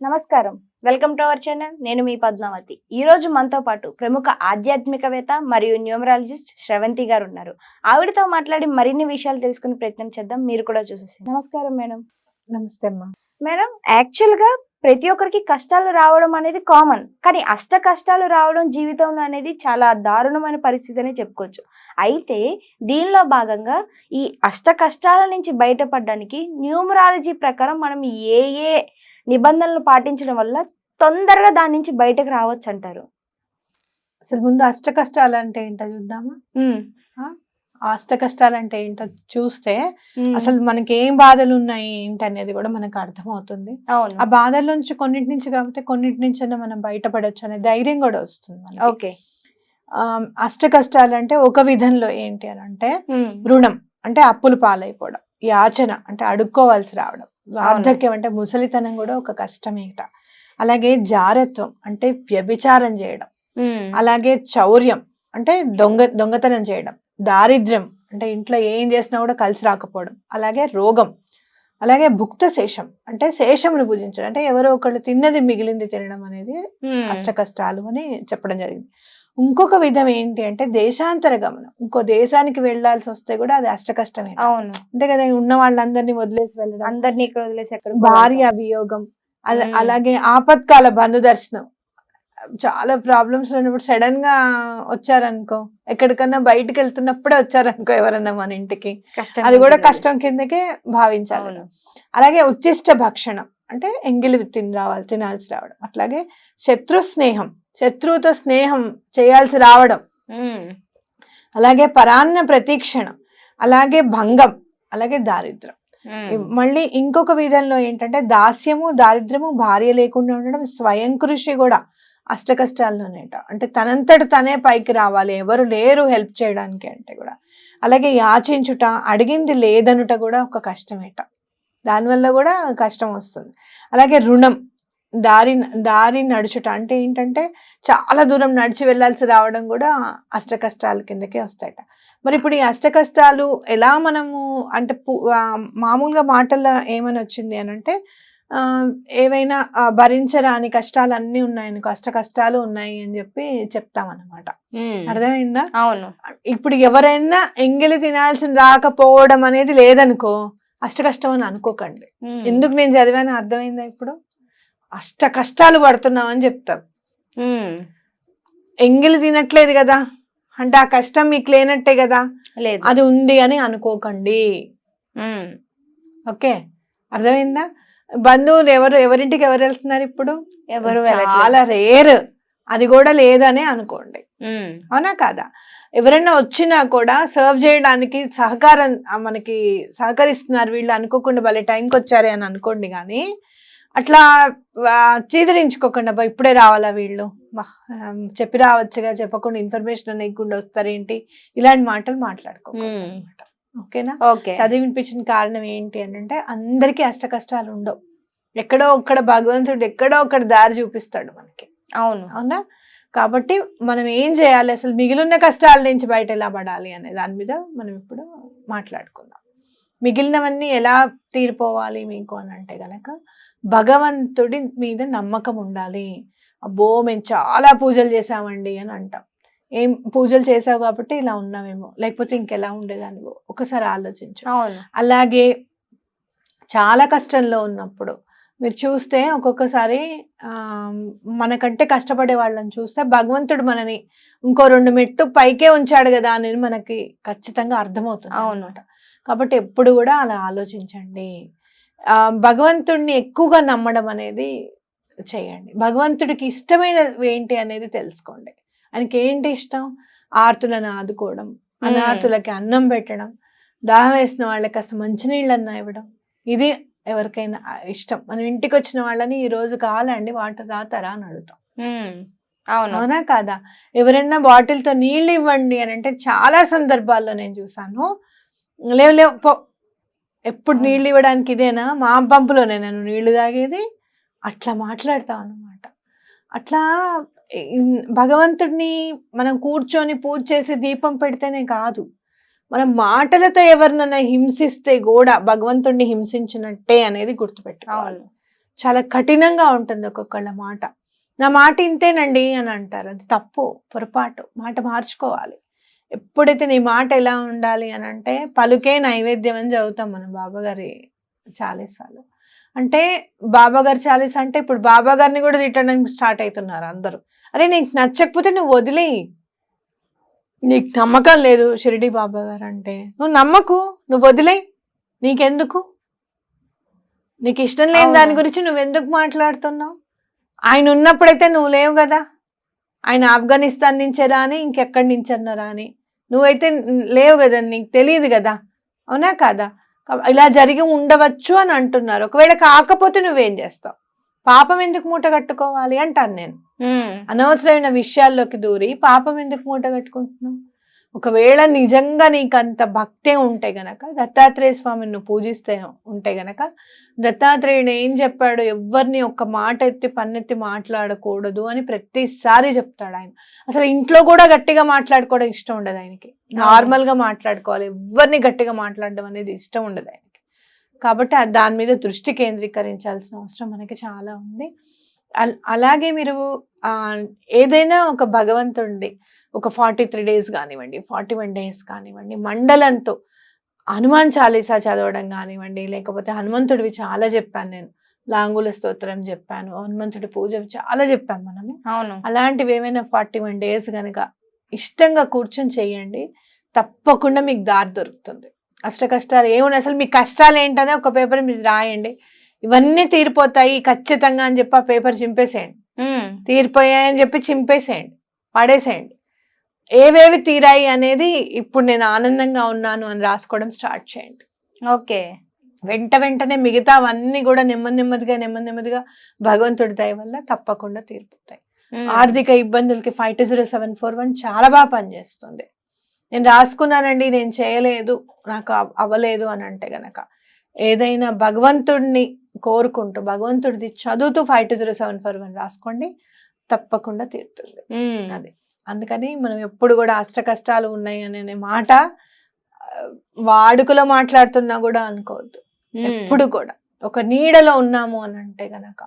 నమస్కారం. Welcome to our channel. నేను మీ పద్మావతి. ఈ రోజు మనతో పాటు ప్రముఖ ఆధ్యాత్మికవేత్త మరియు న్యూమరాలజిస్ట్ శ్రవంతి గారు ఉన్నారు. ఆవిడతో మాట్లాడి మరిన్ని విషయాలు తెలుసుకునే ప్రయత్నం చేద్దాం. మీరు కూడా చూసేసి నమస్కారం మేడం. నమస్తే అమ్మా. మేడం యాక్చువల్గా ప్రతి ఒక్కరికి కష్టాలు రావడం అనేది కామన్. కానీ అష్ట కష్టాలు రావడం జీవితంలో అనేది చాలా దారుణమైన పరిస్థితి అని చెప్పుకోవచ్చు. అయితే దీనిలో భాగంగా ఈ అష్ట కష్టాల నుంచి బయటపడడానికి న్యూమరాలజీ ప్రకారం మనం ఏ ఏ నిబంధనలు పాటించడం వల్ల తొందరగా దాని నుంచి బయటకు రావచ్చు అంటారు అసలు ముందు అష్ట కష్టాలు అంటే ఏంటో చూద్దామా? అష్ట కష్టాలు అంటే ఏంటో చూస్తే అసలు మనకి ఏం బాధలు ఉన్నాయి ఏంటి అనేది కూడా మనకు అర్థమవుతుంది. ఆ బాధల నుంచి కొన్నిటి నుంచి కాబట్టి కొన్నిటి నుంచి అయినా మనం బయటపడొచ్చు అనే ధైర్యం కూడా వస్తుంది. ఓకే. అష్ట కష్టాలు అంటే ఒక విధంలో ఏంటి అని అంటే రుణం అంటే అప్పులు పాలైపోవడం యాచన అంటే అడుక్కోవాల్సి రావడం. వార్ధక్యం అంటే ముసలితనం కూడా ఒక కష్టమేట అలాగే జారత్వం అంటే వ్యభిచారం చేయడం. అలాగే చౌర్యం అంటే దొంగ దొంగతనం చేయడం. దారిద్ర్యం అంటే ఇంట్లో ఏం చేసినా కూడా కలిసి రాకపోవడం. అలాగే రోగం. అలాగే భుక్త శేషం అంటే శేషమును పూజించడం. అంటే ఎవరో ఒకళ్ళు తిన్నది మిగిలింది తినడం అనేది అష్ట కష్టాలు అని చెప్పడం జరిగింది. ఇంకొక విధం ఏంటి అంటే దేశాంతర గమనం. ఇంకో దేశానికి వెళ్ళాల్సి వస్తే కూడా అది అష్ట కష్టమే అవును. అంతే కదా ఉన్న వాళ్ళందరినీ వదిలేసి వెళ్ళడం. అందరినీ ఇక్కడ వదిలేసి ఎక్కడ భార్య మ్మ్. అలాగే ఆపత్కాల బంధు దర్శనం. చాలా ప్రాబ్లమ్స్ ఉన్నప్పుడు సడన్గా వచ్చారనుకో ఎక్కడికన్నా బయటకు వెళ్తున్నప్పుడే వచ్చారనుకో ఎవరన్నా మన ఇంటికి. అది కూడా. కష్టం కిందకే భావించాలి. అలాగే ఉచ్చిష్ట భక్షణం. అంటే ఎంగిలి తిని రావాలి తినాల్సి రావడం. అట్లాగే శత్రు స్నేహం. శత్రువుతో స్నేహం చేయాల్సి రావడం. అలాగే పరాన్న ప్రతీక్షణం అలాగే భంగం అలాగే దారిద్రం. మళ్ళీ ఇంకొక విధంలో ఏంటంటే దాస్యము దారిద్ర్యము భార్య లేకుండా ఉండడం స్వయం కృషి కూడా అష్ట కష్టాల్లోనేట అంటే తనంతట తనే పైకి రావాలి ఎవరు లేరు హెల్ప్ చేయడానికి అంటే కూడా. అలాగే యాచించుట అడిగింది లేదనుట కూడా ఒక కష్టమేట. దానివల్ల కూడా కష్టం వస్తుంది. అలాగే రుణం దారి దారి నడుచుట అంటే ఏంటంటే చాలా దూరం నడిచి వెళ్ళాల్సి రావడం కూడా అష్ట కష్టాల కిందకే వస్తాయట. మరి ఇప్పుడు ఈ అష్ట కష్టాలు ఎలా మనము అంటే మామూలుగా మాటల్లో ఏమని వచ్చింది అని అంటే ఆ, ఏవైనా భరించరాని కష్టాలు అన్నీ ఉన్నాయి అష్ట కష్టాలు ఉన్నాయి అని చెప్పి చెప్తామన్నమాట. అర్థమైందా? అవును. ఇప్పుడు ఎవరైనా ఎంగిలి తినాల్సిన రాకపోవడం అనేది లేదనుకో అష్ట కష్టం అని అనుకోకండి. ఎందుకు నేను చదివాను అర్థమైందా ఇప్పుడు? అష్ట కష్టాలు పడుతున్నాం అని చెప్తాం. ఎంగిలి తినట్లేదు కదా. అంటే ఆ కష్టం మీకు లేనట్టే కదా. అది ఉంది అని అనుకోకండి. ఓకే. అర్థమైందా? బంధువులు ఎవరు ఎవరింటికి ఎవరు వెళ్తున్నారు ఇప్పుడు? ఎవరు చాలా రేర్. అది కూడా లేదనే అనుకోండి. అవునా కాదా? ఎవరైనా వచ్చినా కూడా సర్వ్ చేయడానికి సహకారం మనకి సహకరిస్తున్నారు. వీళ్ళు అనుకోకుండా భలే టైంకి వచ్చారే అని అనుకోండి కానీ అట్లా చీదరించుకోకుండా "అబ్బా, ఇప్పుడే రావాలా వీళ్ళు? చెప్పి రావచ్చుగా చెప్పకుండా ఇన్ఫర్మేషన్ అనేకుండా వస్తారేంటి? ఇలాంటి మాటలు. అన్నమాట. ఓకేనా? ఓకే. చదివినిపించిన కారణం ఏంటి అని అంటే అందరికీ అష్ట కష్టాలు ఉండవు. ఎక్కడో ఒక్కడ భగవంతుడు ఎక్కడో ఒక్కడ దారి చూపిస్తాడు మనకి. అవును. అవునా? కాబట్టి మనం ఏం చేయాలి? అసలు మిగిలిన కష్టాల నుంచి బయట ఎలా పడాలి అనే దాని మీద మనం ఇప్పుడు మాట్లాడుకుందాం. మిగిలినవన్నీ ఎలా తీరిపోవాలి మీకు అని అంటే గనక భగవంతుడి మీద నమ్మకం ఉండాలి. అబ్బో మేము చాలా పూజలు చేసామండి అని అంటాం. ఏం పూజలు చేసావు కాబట్టి ఇలా ఉన్నామేమో లేకపోతే ఇంకెలా ఉండేదానివో ఒకసారి ఆలోచించు. అలాగే చాలా కష్టంలో ఉన్నప్పుడు మీరు చూస్తే ఒక్కొక్కసారి మనకంటే కష్టపడే వాళ్ళని చూస్తే భగవంతుడు మనని ఇంకో రెండు మెట్టు పైకే ఉంచాడు కదా అనేది మనకి ఖచ్చితంగా అర్థమవుతుంది అవును. కాబట్టి ఎప్పుడు కూడా అలా ఆలోచించండి. భగవంతుడిని ఎక్కువగా నమ్మడం అనేది చేయండి. భగవంతుడికి ఇష్టమైనది ఏంటి అనేది తెలుసుకోండి. ఆయనకి ఏంటి ఇష్టం? ఆర్తులను ఆదుకోవడం అనార్తులకి అన్నం పెట్టడం దాహం వేసిన వాళ్ళకి కాస్త మంచినీళ్ళన్నా ఇవ్వడం ఇది ఎవరికైనా ఇష్టం. మనం ఇంటికి వచ్చిన వాళ్ళని ఈ రోజు కావాలండి వాటర్ తాతారా అని అడుగుతాం. అవునా. కాదా? ఎవరైనా బాటిల్తో నీళ్ళు ఇవ్వండి అని అంటే చాలా సందర్భాల్లో నేను చూసాను లేవు లేవు పో. ఎప్పుడు. నీళ్ళు ఇవ్వడానికి ఇదేనా? మా పంపులోనే నేను నీళ్ళు తాగేది. అట్లా మాట్లాడతాం అన్నమాట. అట్లా భగవంతుడిని మనం కూర్చొని పూజ చేసి దీపం పెడితేనే కాదు. మనం మాటలతో ఎవరినైనా హింసిస్తే కూడా భగవంతుడిని హింసించినట్టే అనేది గుర్తుపెట్టుకోవాలి. చాలా కఠినంగా ఉంటుంది ఒక్కొక్కళ్ళ మాట. నా మాట ఇంతేనండి అని అంటారు. అది తప్పు పొరపాటు. మాట మార్చుకోవాలి. ఎప్పుడైతే నీ మాట ఎలా ఉండాలి అని అంటే పలుకే నైవేద్యం అని చదువుతాం మనం బాబాగారి చాలీసాలు. అంటే బాబాగారి చాలీస అంటే ఇప్పుడు బాబాగారిని కూడా తిట్టడానికి స్టార్ట్ అవుతున్నారు అందరూ. అరే నీకు నచ్చకపోతే నువ్వు వదిలేయి నీకు నమ్మకం లేదు షిరిడి బాబా గారు అంటే. నువ్వు నమ్మకు నువ్వు వదిలేయి నీకెందుకు? నీకు ఇష్టం లేని దాని. గురించి నువ్వు ఎందుకు మాట్లాడుతున్నావు? ఆయన ఉన్నప్పుడైతే నువ్వు లేవు కదా. ఆయన ఆఫ్ఘనిస్తాన్ నుంచే రాని ఇంకెక్కడి నుంచి అన్నారా అని నువ్వైతే లేవు కదా నీకు తెలియదు కదా. అవునా కాదా? ఇలా జరిగి ఉండవచ్చు అని అంటున్నారు. ఒకవేళ కాకపోతే నువ్వేం చేస్తావు? పాపం ఎందుకు మూట కట్టుకోవాలి అంటాను నేను. అనవసరమైన విషయాల్లోకి దూరి పాపం ఎందుకు మూట కట్టుకుంటున్నావు? ఒకవేళ నిజంగా నీకు అంత భక్తే ఉంటే గనక దత్తాత్రేయ స్వామిని నువ్వు పూజిస్తే ఉంటే గనక దత్తాత్రేయుడు ఏం చెప్పాడు? ఎవరిని ఒక్క మాట ఎత్తి పన్నెత్తి మాట్లాడకూడదు అని ప్రతిసారి చెప్తాడు ఆయన. అసలు ఇంట్లో కూడా గట్టిగా మాట్లాడుకోవడం ఇష్టం ఉండదు ఆయనకి. నార్మల్గా మాట్లాడుకోవాలి. ఎవరిని గట్టిగా మాట్లాడడం అనేది ఇష్టం ఉండదు ఆయనకి. కాబట్టి దాని మీద దృష్టి కేంద్రీకరించాల్సిన అవసరం మనకి చాలా ఉంది. అలాగే మీరు ఏదైనా ఒక భగవంతుడి ఒక ఫార్టీ త్రీ డేస్ కానివ్వండి ఫార్టీ వన్ డేస్ కానివ్వండి మండలంతో హనుమాన్ చాలీసా చదవడం కానివ్వండి లేకపోతే హనుమంతుడివి చాలా చెప్పాను నేను. లాంగుల స్తోత్రం చెప్పాను హనుమంతుడి పూజ చాలా చెప్పాను మనము. అవును. అలాంటివి ఏమైనా ఫార్టీ వన్ డేస్ కనుక ఇష్టంగా కూర్చొని చేయండి తప్పకుండా మీకు దారి దొరుకుతుంది. అష్ట కష్టాలు ఏమున్నాయి? అసలు మీ కష్టాలు ఏంటనే ఒక పేపర్ మీరు రాయండి. ఇవన్నీ తీరిపోతాయి ఖచ్చితంగా అని చెప్పి ఆ పేపర్ చింపేసేయండి. తీరిపోయాయని చెప్పి చింపేసేయండి పడేసేయండి. ఏవేవి తీరాయి అనేది ఇప్పుడు నేను ఆనందంగా ఉన్నాను అని రాసుకోవడం స్టార్ట్ చేయండి. ఓకే. వెంట వెంటనే మిగతా అవన్నీ కూడా నెమ్మది నెమ్మదిగా నెమ్మది నెమ్మదిగా భగవంతుడి దయ వల్ల తప్పకుండా తీరిపోతాయి. ఆర్థిక ఇబ్బందులకి five two zero seven four one చాలా బాగా పనిచేస్తుంది. నేను రాసుకున్నానండి నేను చేయలేదు నాకు అవ్- అవ్వలేదు అని అంటే గనక. ఏదైనా భగవంతుడిని కోరుకుంటూ భగవంతుడిది చదువుతూ five two zero seven four one రాసుకోండి తప్పకుండా తీరుతుంది. అది. అందుకని మనం ఎప్పుడు కూడా అష్ట కష్టాలు ఉన్నాయి అనే మాట వాడుకలో మాట్లాడుతున్నా కూడా అనుకోవద్దు. ఎప్పుడు కూడా. ఒక నీడలో ఉన్నాము అని అంటే గనక